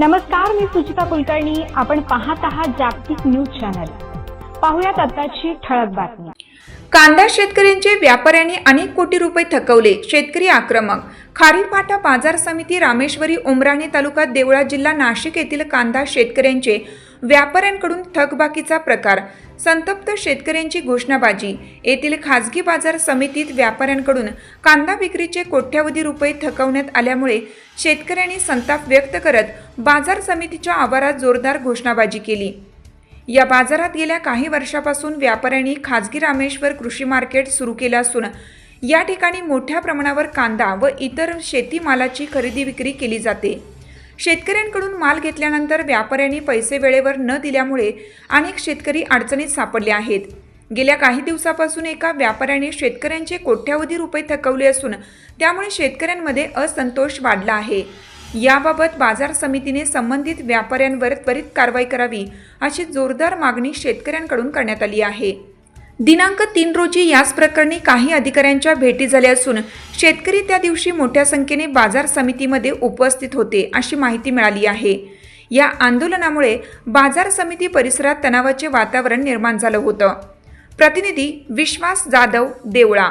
नमस्कार मी सुचिता कुलकर्णी. आपण पाहत आहात जागतिक न्यूज चॅनल. पाहुयात आताची ठळक बातमी. कांदा शेतकऱ्यांचे व्यापाऱ्यांनी अनेक कोटी रुपये थकवले शेतकरी आक्रमक. खारीपाटा बाजार समिती रामेश्वरी उमराणे तालुका देवळा जिल्हा नाशिक येथील कांदा शेतकऱ्यांचे व्यापाऱ्यांकडून थकबाकीचा प्रकार. संतप्त शेतकऱ्यांची घोषणाबाजी. येथील खाजगी बाजार समितीत व्यापाऱ्यांकडून कांदा विक्रीचे कोट्यावधी रुपये थकवण्यात आल्यामुळे शेतकऱ्यांनी संताप व्यक्त करत बाजार समितीच्या आवारात जोरदार घोषणाबाजी केली. या बाजारात गेल्या काही वर्षापासून व्यापाऱ्यांनी खाजगी रामेश्वर कृषी मार्केट सुरू केलं असून या ठिकाणी मोठ्या प्रमाणावर कांदा व इतर शेतीमालाची खरेदी विक्री केली जाते. शेतकऱ्यांकडून माल घेतल्यानंतर व्यापाऱ्यांनी पैसे वेळेवर न दिल्यामुळे अनेक शेतकरी अडचणीत सापडले आहेत. गेल्या काही दिवसापासून एका व्यापाऱ्याने शेतकऱ्यांचे कोट्यावधी रुपये थकवले असून त्यामुळे शेतकऱ्यांमध्ये असंतोष वाढला आहे. याबाबत बाजार समितीने संबंधित व्यापाऱ्यांवर त्वरित कारवाई करावी अशी जोरदार मागणी शेतकऱ्यांकडून करण्यात आली आहे. दिनांक तीन रोजी याच प्रकरणी काही अधिकाऱ्यांच्या भेटी झाल्या असून शेतकरी त्या दिवशी मोठ्या संख्येने बाजार समितीमध्ये उपस्थित होते अशी माहिती मिळाली आहे. या आंदोलनामुळे बाजार समिती परिसरात तणावाचे वातावरण निर्माण झालं होतं. प्रतिनिधी विश्वास जाधव देवळा